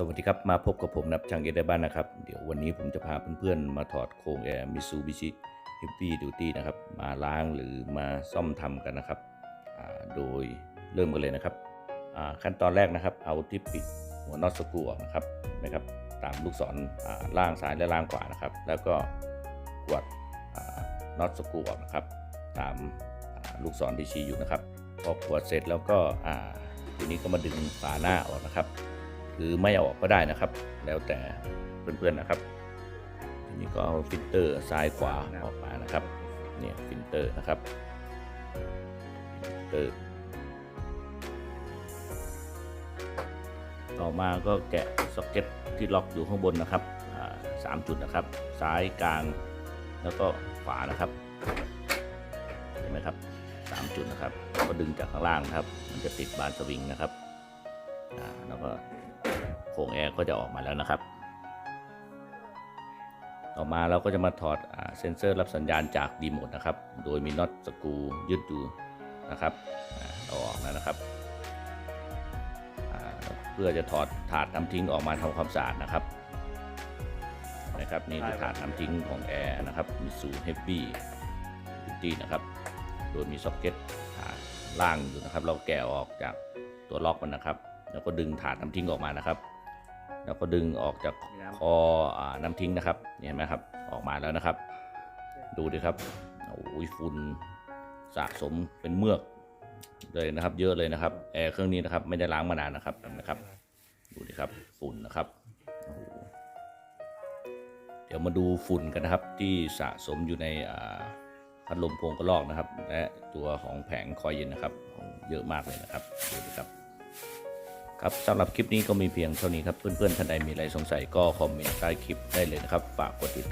สวัสดีครับ มาพบกับผมนับช่างเอได้บ้านนะครับ เดี๋ยววันนี้ผมจะพาเพื่อนๆ มาถอดโครงแอร์มิซูบิชิ Heavy Duty นะครับ มาล้างหรือมาซ่อมทำกันนะครับ โดยเริ่มกันเลยนะครับ ขั้นตอนแรกนะครับ เอาที่ปิดหัวน็อตสกรูออกนะครับนะครับ ตามลูกศรล่างซ้ายและล่างขวานะครับ แล้วก็กวดน็อตสกรูออกนะครับ ตามลูกศรที่ชี้อยู่นะครับ พอกวดเสร็จแล้วก็ทีนี้ก็มาดึงฝาหน้าออกนะครับ หรือไม่เอาออกก็ได้นะครับ แล้วแต่เพื่อนๆนะครับทีนี้ก็เอาฟิลเตอร์ซ้ายขวาออกมานะครับเนี่ยฟิลเตอร์นะครับฟิลเตอร์ต่อมาก็แกะซ็อกเก็ตที่ล็อกอยู่ข้างบนนะครับสามจุดนะครับ ซ้ายกลางแล้วก็ขวานะครับเห็นไหมครับสามจุดนะครับ ก็ดึงจากข้างล่างนะครับ มันจะติดบานสวิงนะครับแล้วก็ งแอร์ก็จะออกมาแล้วนะครับ ต่อมาเราก็จะมาถอดอาเซ็นเซอร์รับสัญญาณจากรีโมทนะครับ โดยมีน็อตสกรูยึดอยู่นะครับอ่าเอาออกแล้วนะครับอ่าเพื่อจะถอดถาดน้ำทิ้งออกมาทำความสะอาดนะครับนะครับนี่คือถาดน้ำทิ้งของแอร์นะครับมิสูเฮฟวี่บิตี้นะครับ โดยมีซ็อกเก็ตถาดล่างอยู่นะครับ เราแกะออกจากตัวล็อกมันนะครับ แล้วก็ดึงถาดน้ำทิ้งออกมานะครับ แล้วก็ดึงออกจากคออาน้ำทิ้งนะครับนี่เห็นไหมครับ ออกมาแล้วนะครับ ดูดิครับโอ้ยฝุ่นสะสมเป็นเมือกเลยนะครับ เยอะเลยนะครับแอร์เครื่องนี้นะครับ ไม่ได้ล้างมานานนะครับเห็นะครับ ดูดิครับฝุ่นนะครับโอ้โหเดี๋ยวมาดูฝุ่นกันนะครับ ที่สะสมอยู่ในอ่าพัดลมโพวงกระลอกนะครับ และตัวของแผงคอยเย็นนะครับโอ้โหเยอะมากเลยนะครับดูดิครับ ครับสำหรับคลิปนี้ก็มีเพียงเท่านี้ครับ เพื่อนๆท่านใดมีอะไรสงสัยก็คอมเมนต์ใต้คลิปได้เลยนะครับ ฝากกดติดตาม